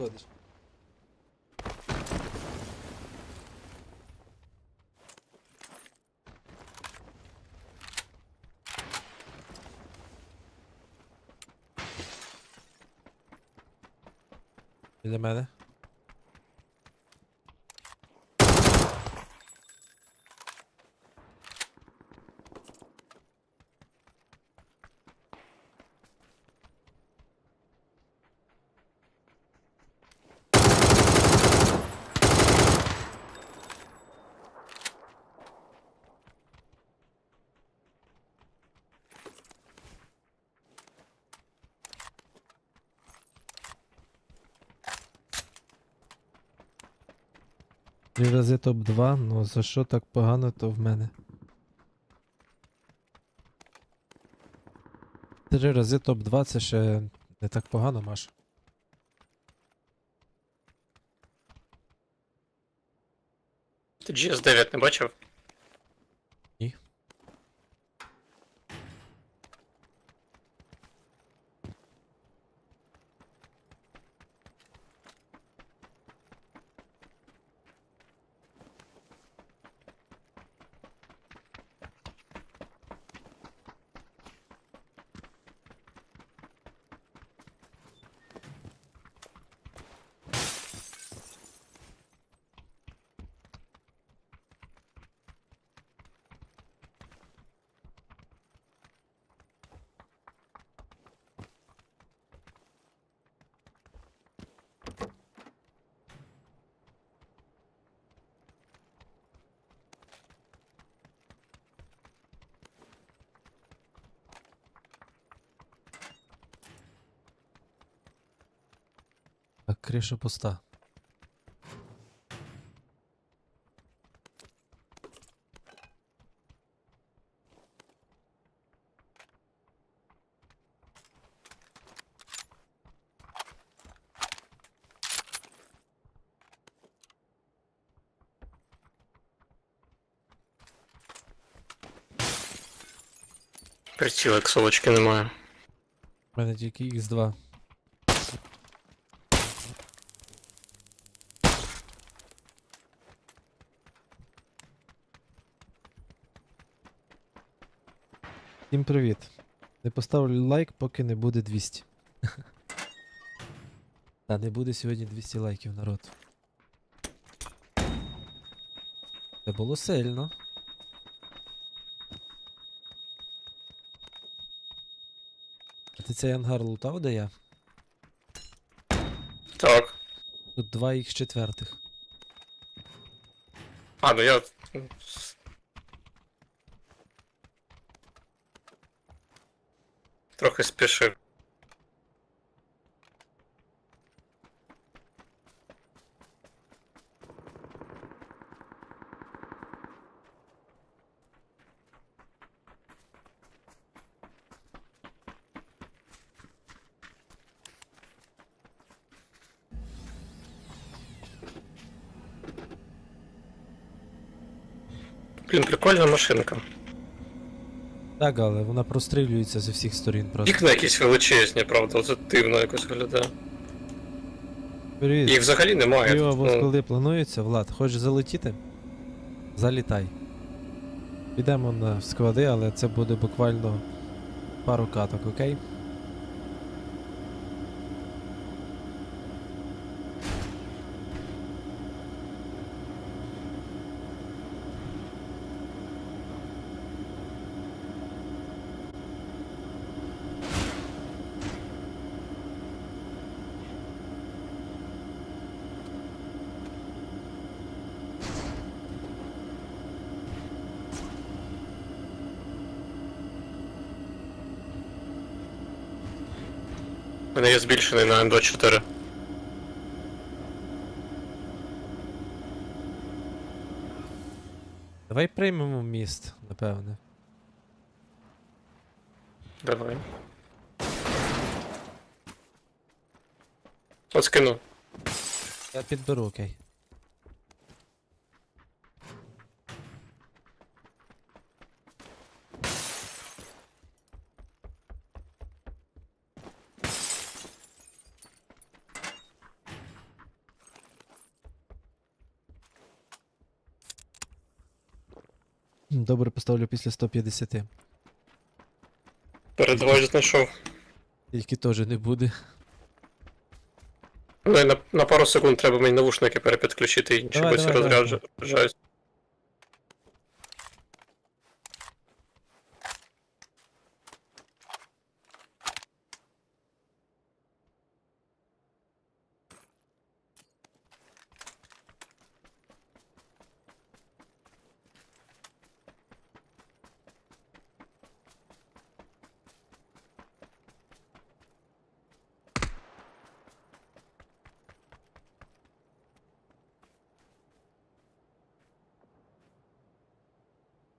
Kadir. Bilemedi. Три рази топ-2, ну за що так погано, то в мене. Три рази топ-2 це ще не так погано, Маш. Ти GS9 не бачив? Так, криша пуста. Приціла іксовочки немає. У мене тільки Х2. Всім привіт. Не поставлю лайк, поки не буде 200. Та не буде сьогодні 200 лайків, народ. Це було сильно. А ти цей ангар лутав, де я? Так. Тут два їх четвертих. А, ну я. Трохи спішив. Блін, прикольна машинка. Так, але вона прострілюється зі всіх сторін просто. Вікна якісь величезні, правда, це дивно якось виглядає. Привіт. Їх взагалі немає. Йо, або Ну, коли планується, Влад, хочеш залетіти? Залітай. Підемо на склади, але це буде буквально пару каток, окей? Є збільшений на М24. Давай приймемо міст, напевне. Давай. От скину. Я підберу, окей. Добре, поставлю після 150. Передвоє знайшов. Тільки теж не буде. Ну і на, на пару секунд треба мені навушники перепідключити, інші Давай, бо давай, давай. розряджають.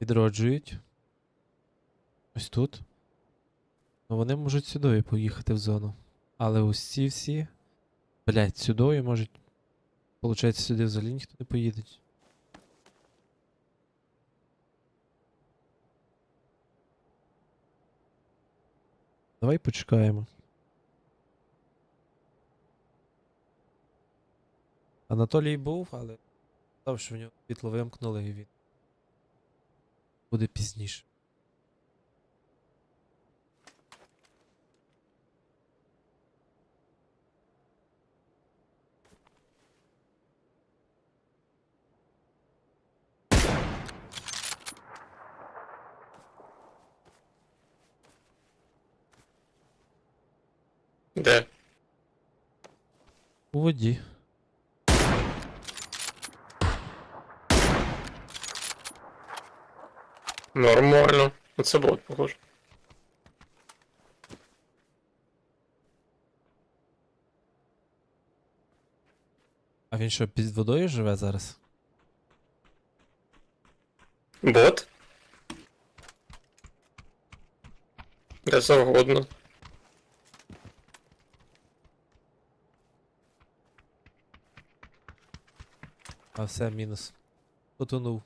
Відроджують. Ось тут. Ну вони можуть сюди поїхати в зону. Але ось ці всі. Блять, сюди можуть. Получається, сюди взагалі ніхто не поїде. Давай почекаємо. Анатолій був, але сказав, що в нього світло вимкнули і він буде пізніше. Де? У воді. Нормально. Це бот, похоже. А він що, під водою живе зараз? Бот? Де завгодно. А все, мінус. Потонув.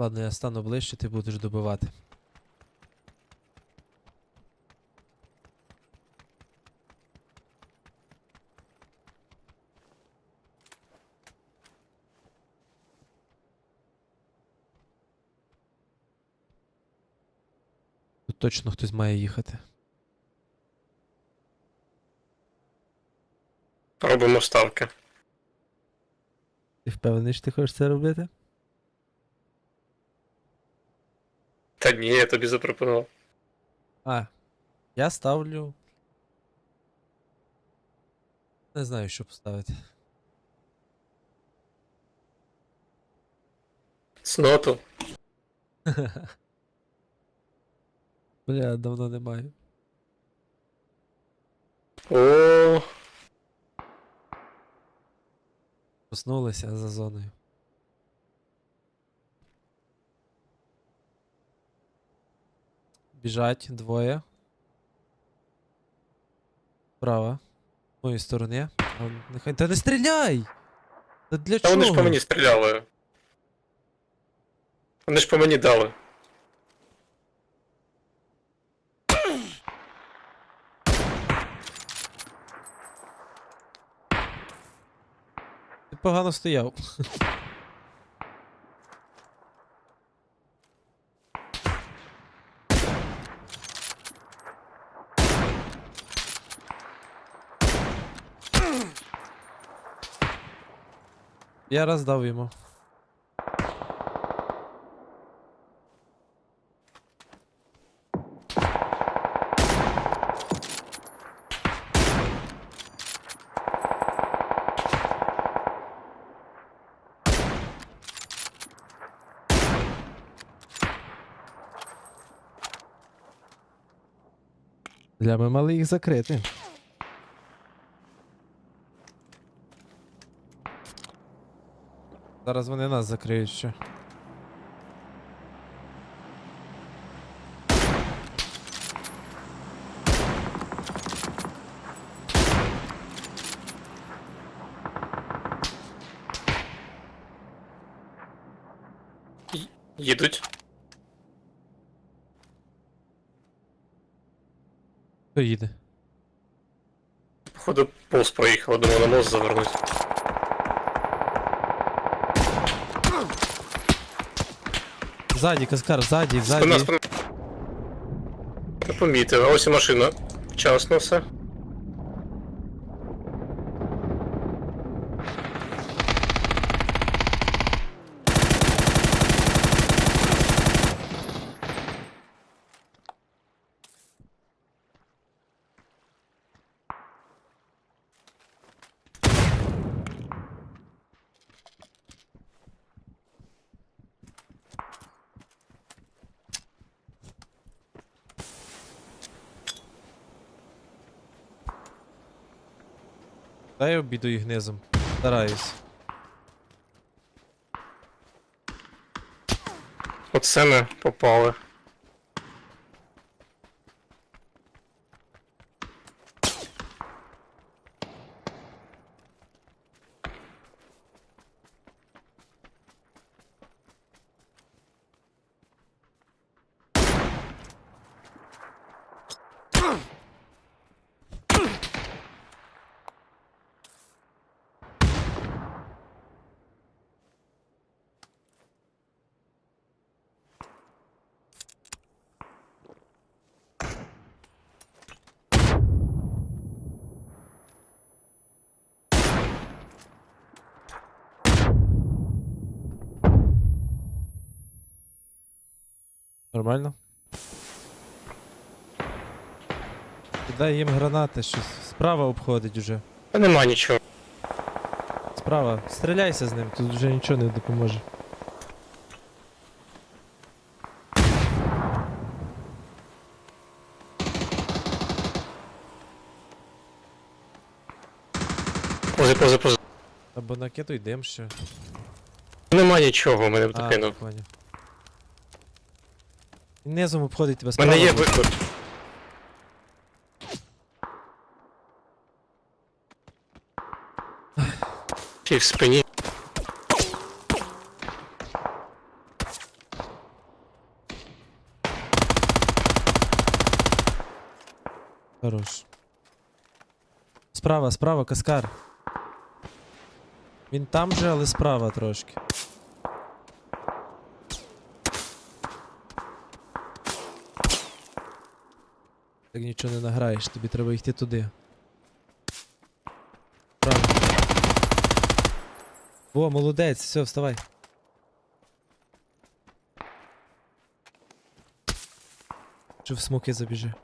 Ладно, я стану ближче, ти будеш добивати. Тут точно хтось має їхати. Робимо ставки. Ти впевнений, що ти хочеш це робити? Та ні, я тобі запропонував. А, я ставлю. Не знаю, що поставити. Сноту. Бля, давно не маю. О, Проснулися за зоною. Біжать двоє. Справа. З моєї сторони. А, Нехай. Та не стріляй! Та для та чого? вони ж по мені стріляли. Вони ж по мені дали. Ти погано стояв. Я роздав йому. Для ми мали їх закрити. Зараз вони нас закриють ще. Їдуть. Хто їде? Походу, повз проїхав, думав на мост завернуть. Ззаді, Каскар, сзади. Не помітив, ось і машина. Вчасно все. Дай обіду їх гнизом. Стараюсь. Оце ми попали. Нормально? Дай їм гранати, щось. Справа обходить уже. Та нема нічого. Справа. Стріляйся з ним, тут вже нічого не допоможе. Пози, пози, пози. Або накидуй дим ще. Нема нічого, мене А, докинув. поняв. Низом обходить тебе У справа. мене є виход. Чи в спині. Хорош. Справа, справа, каскар. Він там же, але справа трошки. Так нічого не награєш, тобі треба йти туди. Правильно. О, молодець, все, вставай. Чи в смоки забіжи.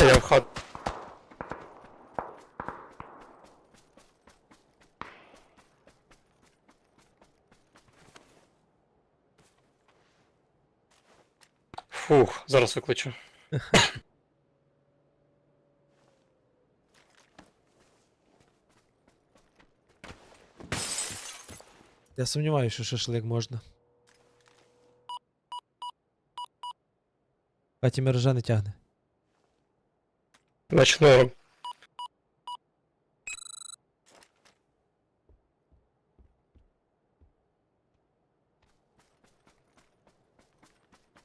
Я в хат. Фух, зараз викличу. Я сумніваюся, що шашлик можна. Хаті мережа не тягне. Значить,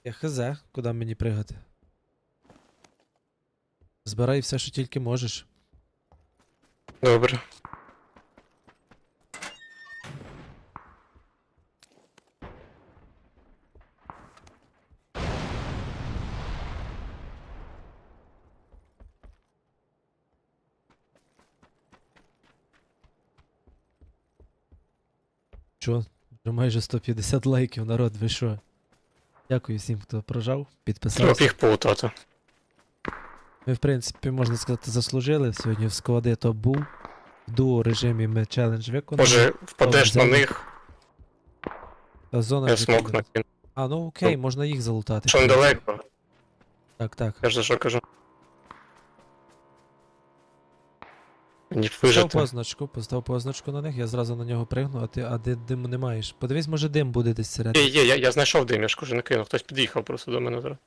Я хз, куди мені пригати. Збирай все, що тільки можеш. Добре. Чо? Вже майже 150 лайків, народ, ви що? Дякую всім, хто прожав, підписався. підписався. їх поутати. Ми, в принципі, можна сказати, заслужили. Сьогодні в складі то був. В дуо режимі ми челендж виконали. Може, впадеш на них, Та зона я смок піде. накину. А, ну окей, можна їх залутати. Що недалеко, Так, так. я ж за що кажу. Постав позначку, постав позначку на них, я зразу на нього пригну, а ти а де диму не маєш. Подивись, може дим буде десь Є, серед. є, я, я знайшов дим, я ж кажу, накинув. Хтось під'їхав просто до мене зараз.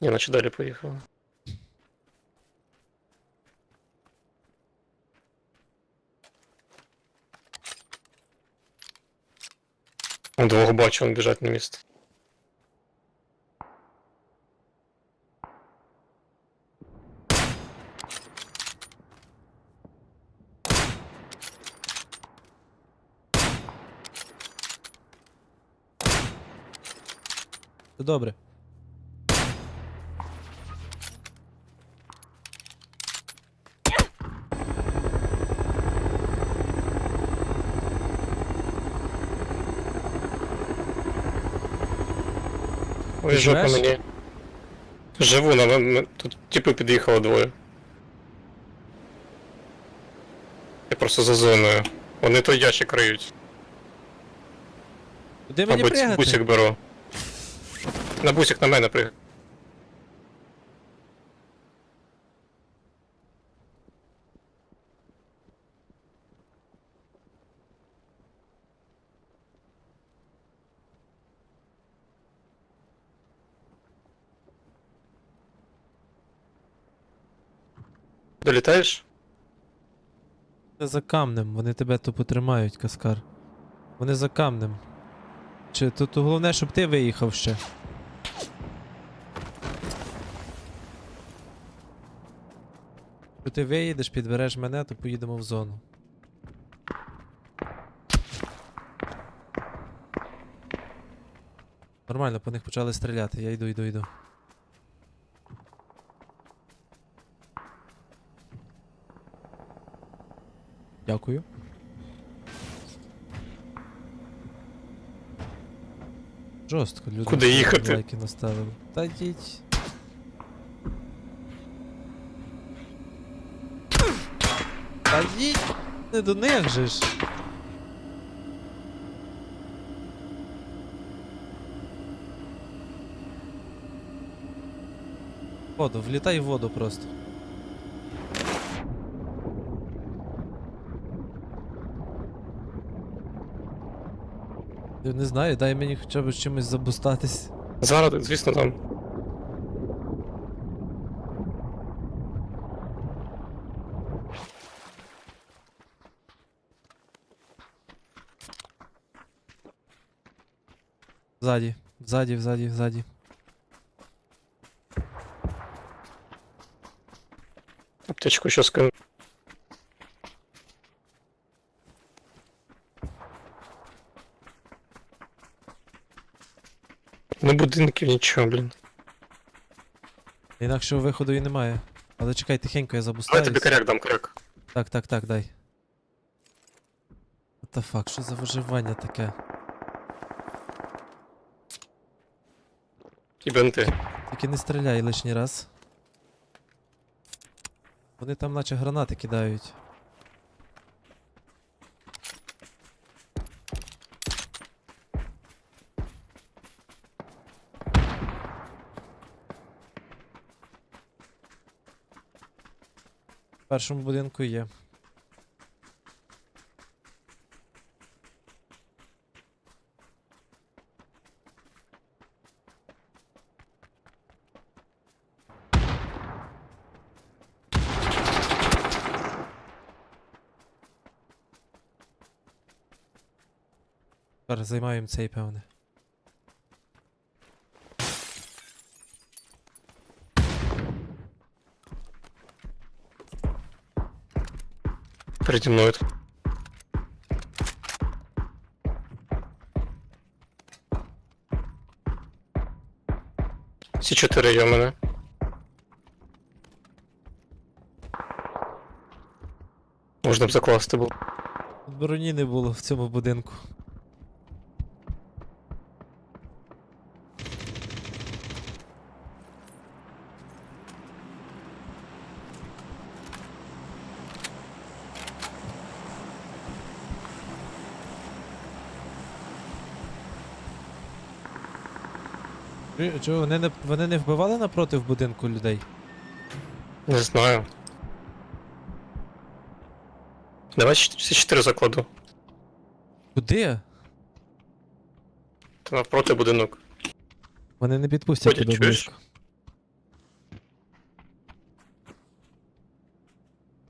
Ні, наче далі поїхав. Двох бачу, він біжать на місце. Це добре. Ой, жопа живеш? мені. Живу, на мене. Тут типу під'їхало двоє. Я просто за зоною. Вони той ящик риють. Куди мені Мабуть, пригати? бусик беру. На бусик на мене пригай. Долітаєш? Це за камнем, вони тебе тупо тримають, Каскар. Вони за камнем. Чи тут головне, щоб ти виїхав ще. Якщо ти виїдеш, підбереш мене, то поїдемо в зону. Нормально, по них почали стріляти, я йду, йду, йду. Дякую. Жорстко, люди. Куди їхати? Лайки наставили. Та йдіть. Йдіть! Не до них же ж. Воду, влітай в воду просто. Не знаю, дай мені хоча б чимось забустатись. Зараз, звісно, там. Ззаді, ззаді, ззаді, ззаді. Аптечку що скину. Не будинків, нічого, блін. Інакшого виходу і немає. Але чекай, тихенько, я Давай забустаюсь. тобі коряк дам коряк. Так, так, так, дай. What the fuck, що за виживання таке? І бенти. Тільки не стріляй лишній раз. Вони там наче гранати кидають. В першому будинку є. Зараз займаємо цей певне. Переді мною. Всі чотири є в мене. Можна б закласти було. Броні не було в цьому будинку. Чо- Чого, вони не, вони не вбивали напротив будинку людей? Не знаю. Давай щ- всі чотири закладу. Куди? Та навпроти будинок. Вони не підпустять Ходять, тебе чуєш? близько.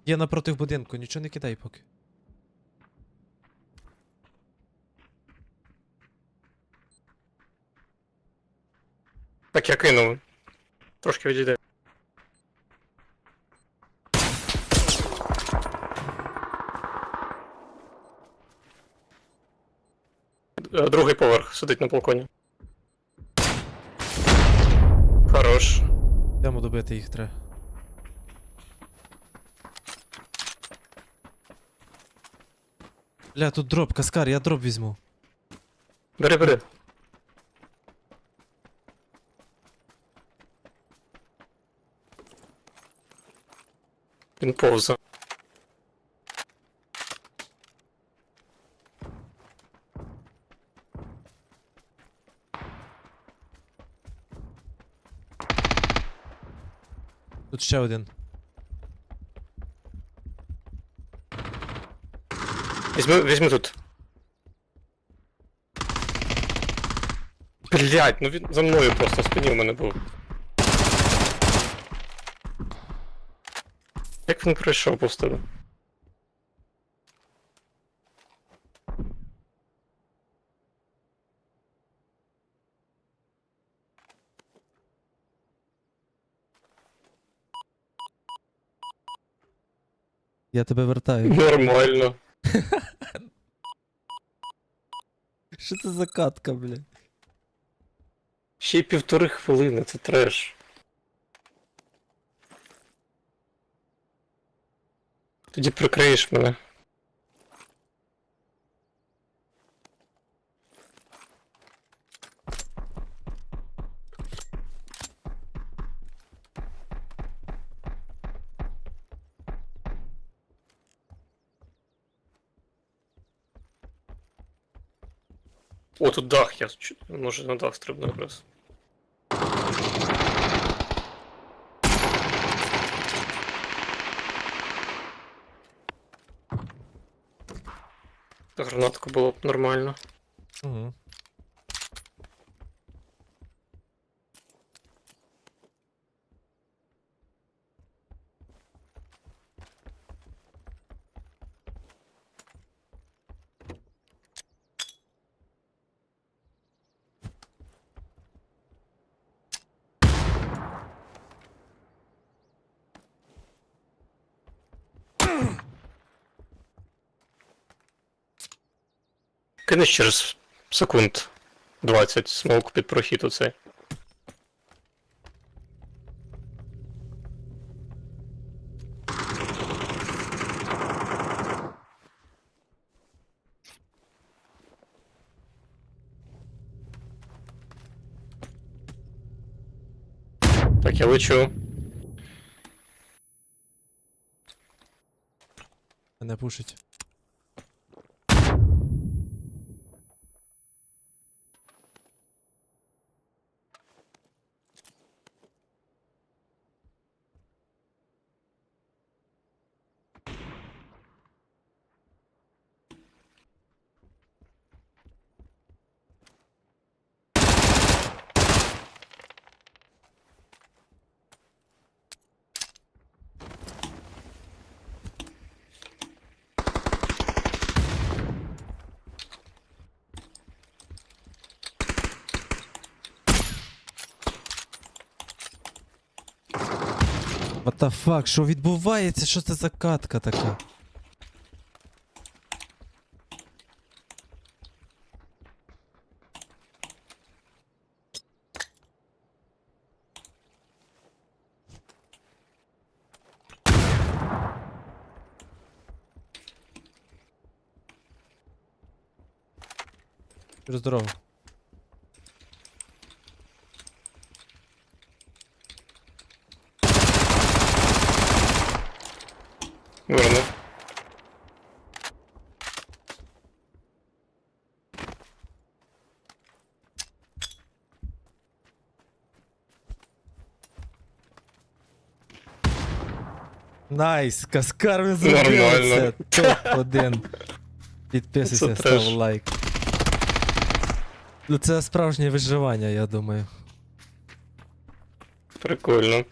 Є напротив будинку, нічого не кидай поки. Перекинув. Трошки відійде. Е, Другий поверх сидить на балконі. Хорош. Йдемо добити їх треба. Бля, тут дроп, каскар, я дроп візьму. Бери, бери. Він повзе. Тут ще один. Візьми, візьми тут. Блять, ну він за мною просто на спині у мене був. Як він пройшов повз тебе? Я тебе вертаю. Нормально. Що це за катка, бля? Ще й півтори хвилини, це треш. Тоді прикриєш мене. О, тут дах, я може на дах стрибну якраз. Гранатку було б нормально. Кинеш через секунд 20 смолк під прохід оцей. Так, я лечу. Мене пушить. What the fuck, що відбувається? Що це за катка така? Через дорогу. Найс, Каскар він зробив це. Топ-1. Підписуйся, став лайк. Ну це справжнє виживання, я думаю. Прикольно.